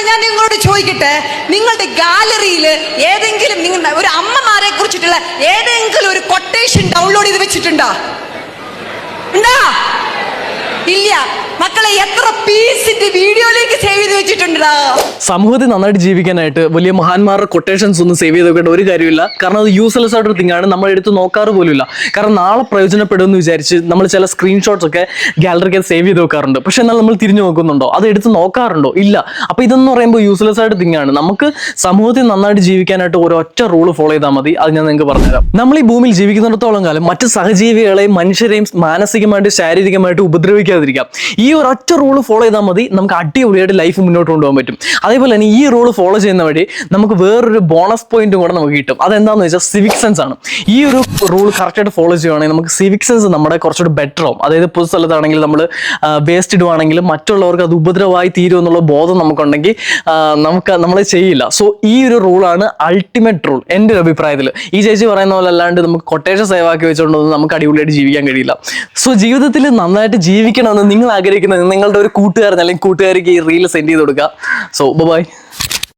മക്കളെ ഞാൻ നിങ്ങളോട് ചോദിക്കട്ടെ നിങ്ങളുടെ ഗാലറിയിൽ ഏതെങ്കിലും നിങ്ങൾ ഒരു അമ്മമാരെ കുറിച്ചിട്ടുള്ള ഏതെങ്കിലും ഒരു കൊട്ടേഷൻ ഡൗൺലോഡ് ചെയ്ത് വെച്ചിട്ടുണ്ടോ? ഉണ്ടാ? ഇല്ല. മക്കളെ എത്ര പീസിന്റെ വീഡിയോയിലേക്ക് സേവ് ചെയ്ത് സമൂഹത്തിൽ നന്നായിട്ട് ജീവിക്കാനായിട്ട് വലിയ മഹാന്മാരുടെ കൊട്ടേഷൻസ് ഒന്നും സേവ് ചെയ്ത് വെക്കേണ്ട ഒരു കാര്യമില്ല. കാരണം അത് യൂസ്ലെസ് ആയിട്ടൊരു തിങ്ങാണ് നമ്മൾ എടുത്ത് നോക്കാറ് പോലുമില്ല. കാരണം നാളെ പ്രയോജനപ്പെടുമെന്ന് വിചാരിച്ച് നമ്മൾ ചില സ്ക്രീൻഷോട്ട്സ് ഒക്കെ ഗാലറിക്ക് സേവ് ചെയ്ത് വെക്കാറുണ്ട്. പക്ഷെ എന്നാൽ നമ്മൾ തിരിഞ്ഞു നോക്കുന്നുണ്ടോ? അത് എടുത്ത് നോക്കാറുണ്ടോ? ഇല്ല. അപ്പൊ ഇതെന്ന് പറയുമ്പോൾ യൂസ്ലെസ് ആയിട്ട് തിങ്ങാണ് നമുക്ക് സമൂഹത്തിൽ നന്നായിട്ട് ജീവിക്കാനായിട്ട് ഒരു ഒരൊറ്റ റൂൾ ഫോളോ ചെയ്താൽ മതി. അത് ഞാൻ നിങ്ങൾക്ക് പറഞ്ഞുതരാം. നമ്മൾ ഈ ഭൂമിയിൽ ജീവിക്കുന്നിടത്തോളം കാലം മറ്റ് സഹജീവികളെയും മനുഷ്യരെയും മാനസികമായിട്ട് ശാരീരികമായിട്ട് ഉപദ്രവിക്കാതിരിക്കാം. ഈ ഒരു ഒരൊറ്റ റൂൾ ഫോളോ ചെയ്താൽ മതി. നമുക്ക് അടിപൊളിയായിട്ട് ലൈഫ് മുന്നോട്ട് കൊണ്ടുപോകാൻ പറ്റും. അതേപോലെ തന്നെ ഈ റൂൾ ഫോളോ ചെയ്യുന്ന വഴി നമുക്ക് വേറൊരു ബോണസ് പോയിന്റ് കൂടെ നമുക്ക് കിട്ടും. അതെന്താണെന്ന് വെച്ചാൽ സിവിക് സെൻസ് ആണ്. ഈ ഒരു റൂൾ കറക്റ്റായിട്ട് ഫോളോ ചെയ്യുവാണെങ്കിൽ നമുക്ക് സിവിക് സെൻസ് നമ്മുടെ കുറച്ചുകൂടി ബെറ്റർ ആവും. അതായത് പൊതു സ്ഥലത്താണെങ്കിൽ നമ്മൾ വേസ്റ്റ് ഇടുവാണെങ്കിൽ മറ്റുള്ളവർക്ക് അത് ഉപദ്രവമായി തീരും എന്നുള്ള ബോധം നമുക്കുണ്ടെങ്കിൽ നമുക്ക് നമ്മൾ ചെയ്യില്ല. സോ ഈ ഒരു റൂളാണ് അൾട്ടിമേറ്റ് റൂൾ എന്റെ ഒരു അഭിപ്രായത്തിൽ. ഈ ചേച്ചി പറയുന്ന പോലെ അല്ലാണ്ട് നമുക്ക് കൊട്ടേഷൻ സേവാക്കി വെച്ചുകൊണ്ടൊന്നും നമുക്ക് അടിപൊളിയായിട്ട് ജീവിക്കാൻ കഴിയില്ല. സോ ജീവിതത്തിൽ നന്നായിട്ട് ജീവിക്കണമെന്ന് നിങ്ങൾ ആഗ്രഹിക്കുന്നത് നിങ്ങളുടെ ഒരു കൂട്ടുകാരൻ അല്ലെങ്കിൽ കൂട്ടുകാർക്ക് ഈ റീൽ സെൻഡ് ചെയ്ത് കൊടുക്കുക. So by